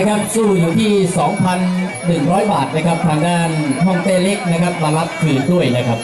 นะครับ สู้อยู่ที่ 2,100 บาทนะครับ ทางด้านห้องเต้เล็กนะครับ มารับคืนด้วยนะครับ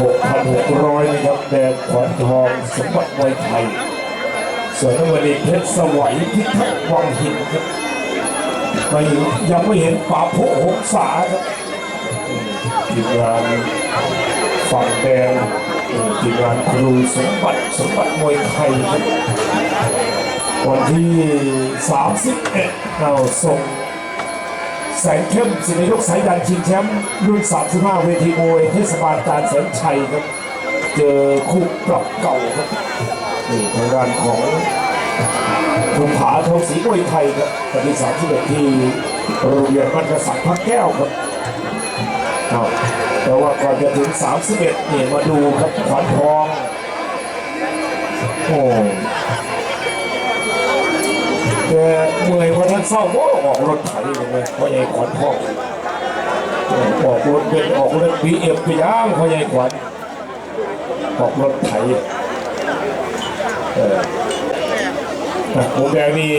6,600นะครับแดงขวัญทองสมบัติมวยไทย ส่วนน้ำเงินเพชรสวัยพิทักษ์วังหินครับไม่ยังไม่เห็นป่าโพหงษาครับทีมงานฝั่งแดงทีมงานครูสมบัติสมบัติมวยไทยวันที่ 31เราส่ง แสงเข้มสิริยกสายยันชิงแชมป์รุ่น 35 เวทีมวยเทศบาลการแสนชัยครับ เจอคู่ปรับเก่าครับนี่ทางด้านของภูผาทองศรีมวยไทยครับปฏิสามสิบเอ็ดที่โรงเรียนมัธยสักดิ์พระแก้วครับเอาแต่ว่าก่อนจะถึง 31นี่ยมาดูครับขวัญทองโอ้ เมื่อยวันนั้นเศร้าก็ออกรถไถเลยเพราะใหญ่ขวัญพ่อออกรถเป็นออกรถบีเอ็มไปย่างเพราะใหญ่ขวัญออกรถไถเอออะมุมแดงนี่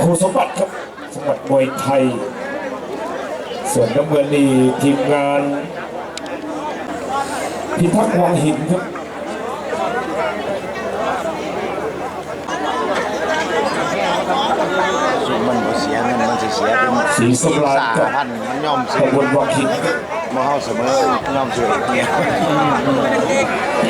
ครูสมบัติครับสมบัติมวยไทย ส่วนน้ำเงินนี่ทีมงานพิทักษ์วังหินครับ มันบ่เสียเงินมัน สียเป็นสีสำราญกับพันมันยอมขซื้อบนวังหินมาเฮาเสมอยอมซื้อเนี่ย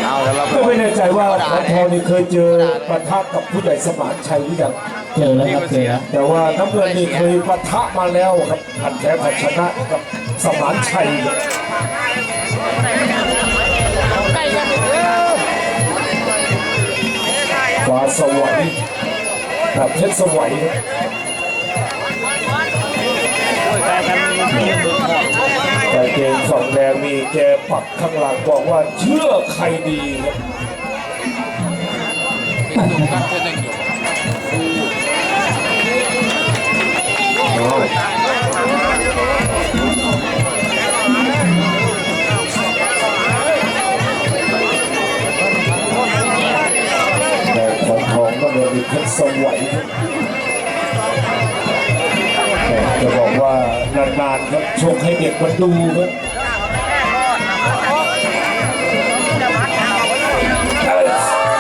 เอาแล้วเราก็ไม่แน่ใจว่าขวัญทองนี่เคยเจอปะทะกับผู้ใหญ่สมานชัยหรือยังเจอแล้วครับเจอแล้วแต่ว่าน้ำเงินนี่เคยปะทะมาแล้วครับผัดแพ้ผัดชนะกับสมานชัยฟ้าสวัยกับเพชรสวัย แต่เกมฝั่งแดงมีแกปักข้างหลังบอกว่าเชื่อใครดีครับแต่ขอนทองก็เลยมีเพชรสวัยครับ นานๆครับชกให้เด็กมาดูครับ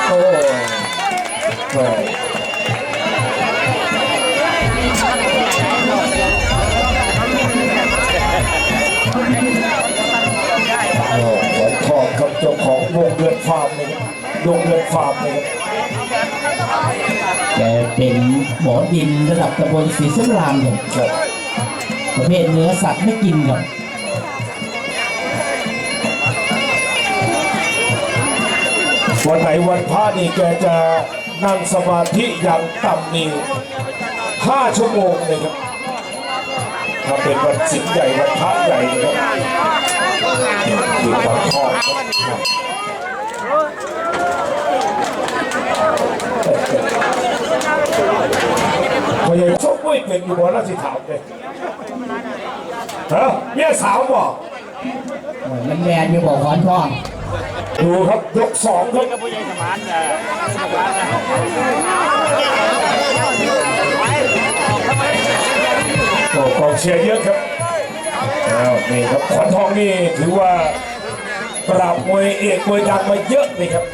โอ้แม่โอ้ขอนทองครับเจ้าของวงเรือนฟาร์มเลยครับวงเรือนฟาร์มเลยครับแกเป็นหมอดินระดับตำบลศรีสำรามครับครับ ประเภทเนื้อสัตว์ไม่กินครับวันไหนวันพระนี่แกจะนั่งสมาธิอย่างต่ำนี่ห้าชั่วโมงเลยครับถ้าเป็นวันสิงห์ใหญ่วันพระใหญ่นะครับอยู่บางทองครับพอใหญ่ชกมวยเป็นอยู่บนราชถามเลย ฮะเมียสาวบอกมันแมนอยู่บอกขอนทองดูครับยกสองครับโอ้กองเชียร์เยอะครับแล้วนี่ครับขวัญทองนี่ถือว่าปราบมวยเอกมวยดังมาเยอะเลยครับ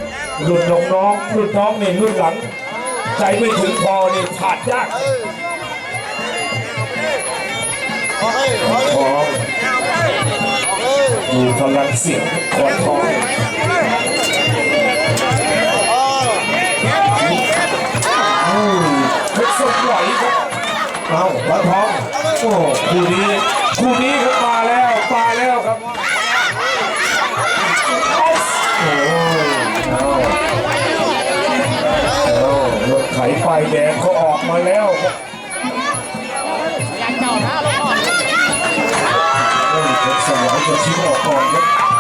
รุ่นน้องๆรุ่นน้องนี่รุ่นหลัง ใจไม่ถึงพอนี่ผ่านยาก ของดูพลังเสียงขวัญทองเพชรสดไหวครับเอาขวัญทองโอ้คู่นี้คู่นี้ครับมาแล้วมาแล้วครับโอ้ยเอาเอารถไถไฟแดงเขาออกมาแล้วครับ เฮ้ยเพชรส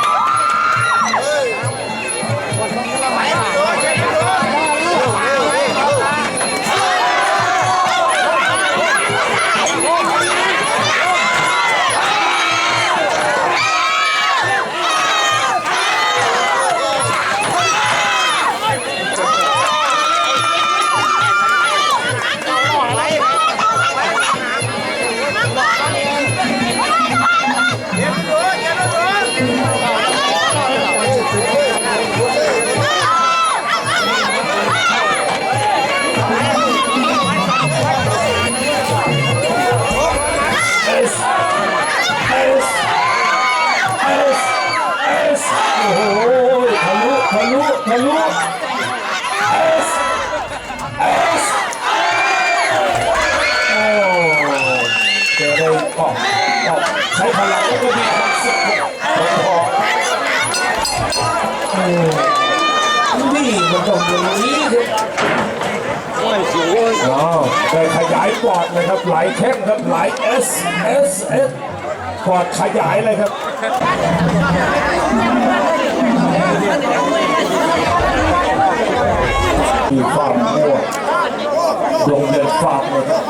อ๋อได้ขยายปอดเลยครับ หลายเข้มครับ หลาย S S S ปอดขยายเลยครับมีความมั่วโรงเรียนฟาร์มเลยครับ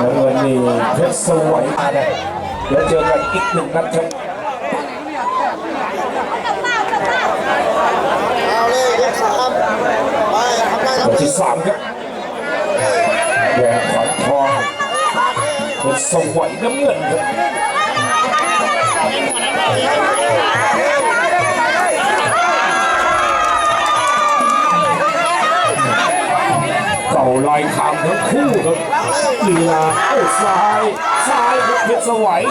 แล้ววันนี้เพชรสวยนะเดี๋ยวเจอกันอีกหนึ่งนัดครับ เอาเลยยกสามไปทำได้ วันที่ สามครับแดงขวัญทองเป็นสวยน้ำเงินครับเก่าลอยคำทั้งคู่ครับลีลาโอ้ซ้ายซ้ายเพชรสวย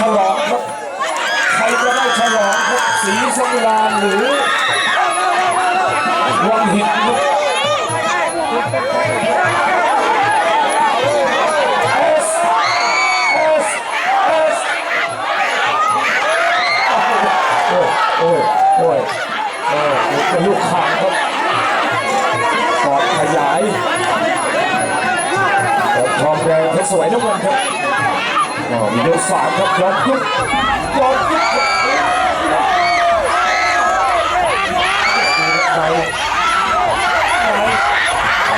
ฉลองครับใครจะได้ฉลองครับสีสังวานหรือวังหินครับโอ้ยโอ้ยโอ้ยเออเป็นลูกข่างครับปอดขยายปอดทองแดงเพชรสวยน้ำเงินครับ ก็มียกสามครับยอนยุบยอนยุบไหนไหนไหนไหน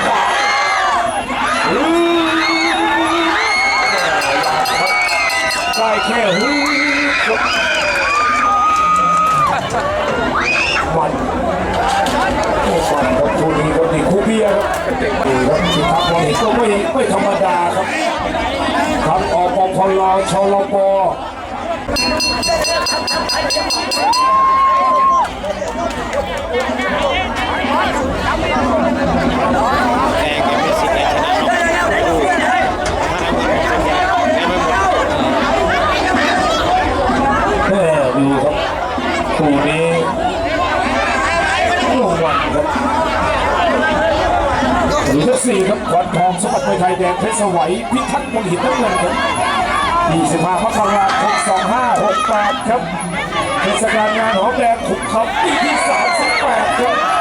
ขวาได้แค่ฮึมันโอ้มันครับคู่นี้ครับนี่คู่เบียร์ครับดีครับที่ทักวันนี้ก็ไม่ไม่ธรรมดาครับทั้งอปพลชลป เนาะแม่ดูครับคู่นี้โอ้มันครับหรือที่สี่ครับขวัญทองสมบัติมวยไทยแดงเพชรสวัยพิทักษ์มงหินน้ำเงินครับ 25มกราคม2568 ครับเทศกาลงานหอมแดงขุมเขาปีที่ 38 ครับ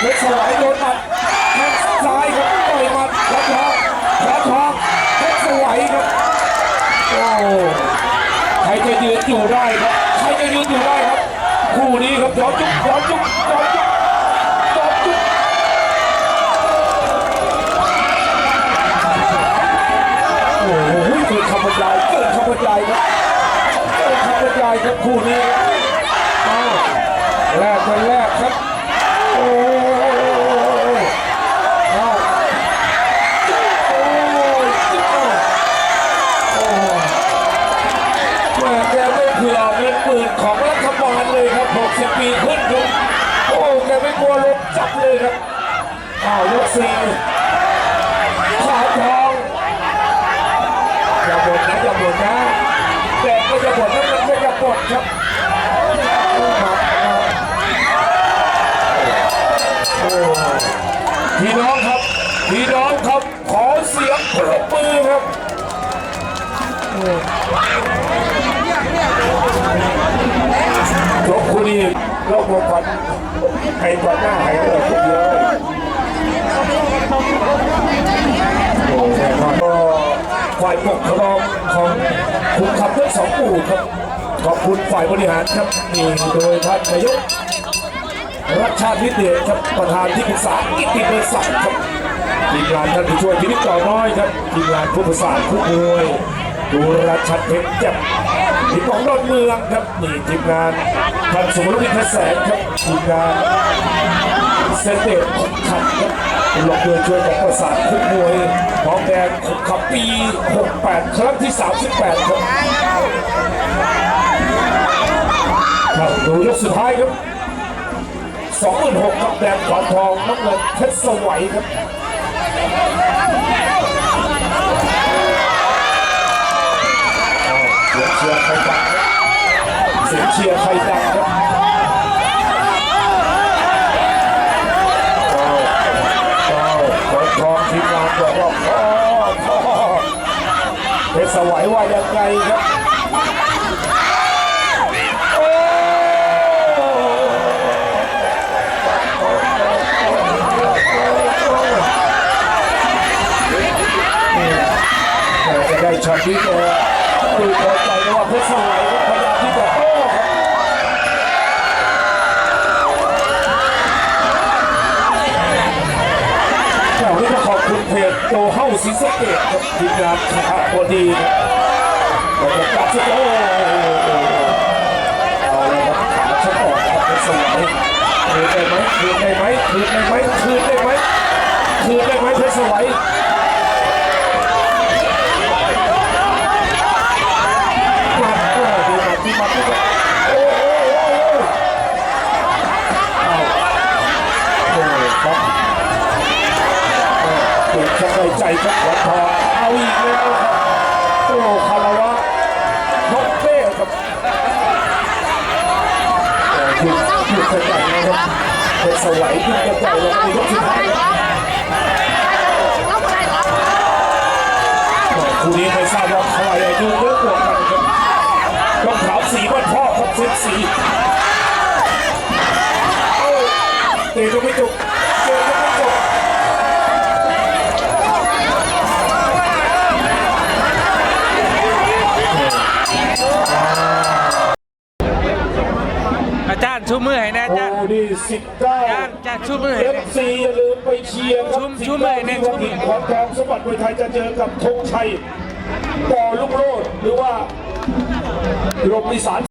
เพชรสวายโดนหมัดแข้งซ้ายครับต่อยหมัดขวาทองขวาทองเพชรสวายครับโอ้ใครจะยืนอยู่ได้ครับใครจะยืนอยู่ได้ครับคู่นี้ครับย้อนจุกย้อนจุกย้อนจุกย้อนจุกโอ้โหเกิดคำบรรยายเกิดคำบรรยายครับเกิดคำบรรยายครับคู่นี้อ้าวแรกกันแรกครับ โอ้ยอ้าวโอ้ยโอ้ย แม่แกไม่เผื่อเงินหมื่นของรัฐบาลเลยครับ 60 ปีขึ้นครับโอ้แกไม่กลัวลบจับเลยครับอ้าวยก สี่ขาทองอย่าบ่นนะอย่าบ่นนะแกก็จะบ่นนั่นมันก็จะบ่นครับครับครับพี่น้องครับพี่น้องครับขอเสียงปรบมือครับยกคู่นี้โรคลมฟันไอ้ฟันหน้าหายเลยเยอะ ก็ฝ่ายปกครองของคุณขับทั้งสองปู่ครับ ขอบคุณฝ่ายบริหารครับนี่โดยท่านนายกรัชชาติพิเดชครับประธานที่ปรึกษากิตติมศักดิ์ครับทีมงานท่านผู้ช่วยพินิจต่อน้อยครับทีมงานผู้ประสานผู้มวยดูรัชชัดเพชรแจ่มทีมของดอนเมืองครับนี่ทีมงานท่านสมรวิทย์แสงครับทีมงาน เซนเตอร์ขับครับลงเรือช่วยกับประสานผู้มวยของแดงขับปี 68 ครั้งที่ 38 ครับครับดูยกสุดท้ายครับสองหมื่นหกกับแดงขวานทองน้ำเงินเพชรสวัยครับเสียงเชียร์ใครดังเสียงเชียร์ใครดังครับอ้าวอ้าวขวานทองที มาบอกว่าพ่อพ่อเพชรสวัยว่ายังไงครับได้ช็อตนี้ก็ดูพอใจนะว่าเพชรสวาย เพจโตเฮ้าซิสเกตครับทีมงานคาพอดีครับแล้วก็การชุดโอ้เอาละครับขาชักออกครับเป็นสวายคืนได้ไหมคืนได้ไหมคืนได้ไหมคืนได้ไหมคืนได้ไหมเพชรสวาย มาโอ้ดูมาที่มาที่โอ้โอ้โอ้โอ้ครับเกิดสบายใจ ครับวัดทองเอาอีกแล้วครับโอ้คารวะน้องเป้ครับหยุดหยุดกระจายนะครับเป็นสวัยหยุดกระจายแล้วในยกสุดท้ายครับคู่นี้ไม่ทราบว่าใครอายุเยอะกว่ากันครับต้องถามสีบ้านพ่อครับเซตสีโอ้ยเตะก็ไม่จบเตะก็ไม่จบ อาจารย์ชู มือให้นะอาโอ้จารย์นี่สิบเก้าอาจารย์อาจารย์ชูมือให้เอนะฟซีอย่าลืมไปเชียร์ครับชุ่มชุ่มเลยเนี่ยที่วัดหินขอนทองสมบัติมวยไทยจะเจอกับธงชัยปอลุกโลดหรือว่าลมอีสาน